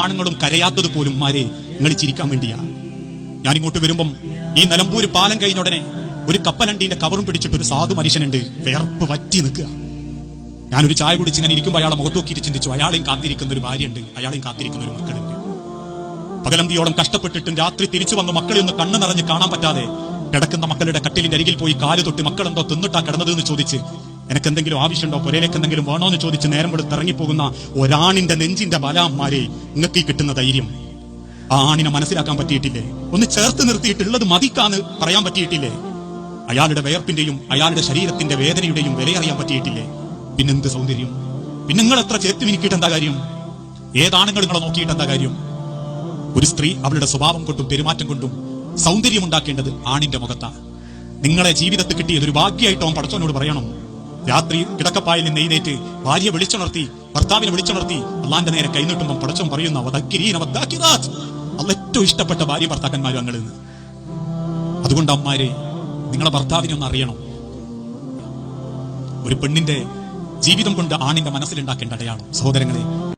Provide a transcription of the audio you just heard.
ആണുങ്ങളും കരയാത്തത് പോലും മാരെ നിങ്ങൾ ചിരിക്കാൻ വേണ്ടിയാണ് ഞാൻ ഇങ്ങോട്ട് വരുമ്പം ഈ നിലമ്പൂര് പാലം കഴിഞ്ഞ ഉടനെ ഒരു കപ്പലണ്ടീന്റെ കവറും പിടിച്ചിട്ട് ഒരു സാധു മനുഷ്യനുണ്ട് വേർപ്പ് വറ്റി നിൽക്കുക. ഞാനൊരു ചായ കുടിച്ച് ഇങ്ങനെ ഇരിക്കുമ്പോൾ അയാളെ മുഖത്ത് നോക്കിയിട്ട് ചിന്തിച്ചു അയാളെയും കാത്തിരിക്കുന്ന ഒരു ഭാര്യയുണ്ട് അയാളെയും കാത്തിരിക്കുന്ന ഒരു മക്കളുണ്ട്. പകലന്തിയോളം കഷ്ടപ്പെട്ടിട്ടും രാത്രി തിരിച്ചു വന്ന് മക്കളെ ഒന്ന് കണ്ണു നിറഞ്ഞ് കാണാൻ പറ്റാതെ കിടക്കുന്ന മക്കളുടെ കട്ടിലിന്റെ അരികിൽ പോയി കാൽ തൊട്ട് മക്കളെന്തോ തിന്നിട്ടാ കിടന്നതെന്ന് ചോദിച്ച് എനിക്ക് എന്തെങ്കിലും ആവശ്യമുണ്ടോ? പുരയിലേക്ക് എന്തെങ്കിലും വേണോ എന്ന് ചോദിച്ച് നേരം കൊടുത്ത് ഇറങ്ങിപ്പോകുന്ന ഒരാണിന്റെ നെഞ്ചിന്റെ ബലാന്മാരെ നിങ്ങൾക്ക് ഈ കിട്ടുന്ന ധൈര്യം. ആ ആണിനെ മനസ്സിലാക്കാൻ പറ്റിയിട്ടില്ലേ? ഒന്ന് ചേർത്ത് നിർത്തിയിട്ടുള്ളത് മതിക്കാന്ന് പറയാൻ പറ്റിയിട്ടില്ലേ? അയാളുടെ വേർപ്പിന്റെയും അയാളുടെ ശരീരത്തിന്റെ വേദനയുടെയും വിലയറിയാൻ പറ്റിയിട്ടില്ലേ? പിന്നെന്ത് സൗന്ദര്യം? പിന്നെ നിങ്ങൾ എത്ര ചേർത്ത് മിനിക്കിയിട്ട് എന്താ കാര്യം? ഏതാണുങ്ങൾ നിങ്ങളെ നോക്കിയിട്ട് എന്താ കാര്യം? ഒരു സ്ത്രീ അവളുടെ സ്വഭാവം കൊണ്ടും പെരുമാറ്റം കൊണ്ടും സൗന്ദര്യം ഉണ്ടാക്കേണ്ടത് ആണിന്റെ മുഖത്താണ് നിങ്ങളെ ജീവിതത്തിൽ കിട്ടിയത് ഒരു ഭാഗ്യമായിട്ട് അവൻ പറയണം. രാത്രി കിടക്കപ്പായിൽ നിന്ന് എഴുന്നേറ്റ് ഭാര്യ വിളിച്ചുണർത്തി ഭർത്താവിനെ വിളിച്ചുണർത്തി അള്ളാന്റെ നേരെ കൈനീട്ടുമ്പോൾ പടച്ചം പറയുന്ന ഏറ്റവും ഇഷ്ടപ്പെട്ട ഭാര്യ ഭർത്താക്കന്മാരും അങ്ങളിൽ നിന്ന് അതുകൊണ്ട് അമ്മാരെ നിങ്ങളെ ഭർത്താവിനെ ഒന്ന് അറിയണം. ഒരു പെണ്ണിന്റെ ജീവിതം കൊണ്ട് ആണിന്റെ മനസ്സിലുണ്ടാക്കേണ്ട അടയാളം. സഹോദരങ്ങളെ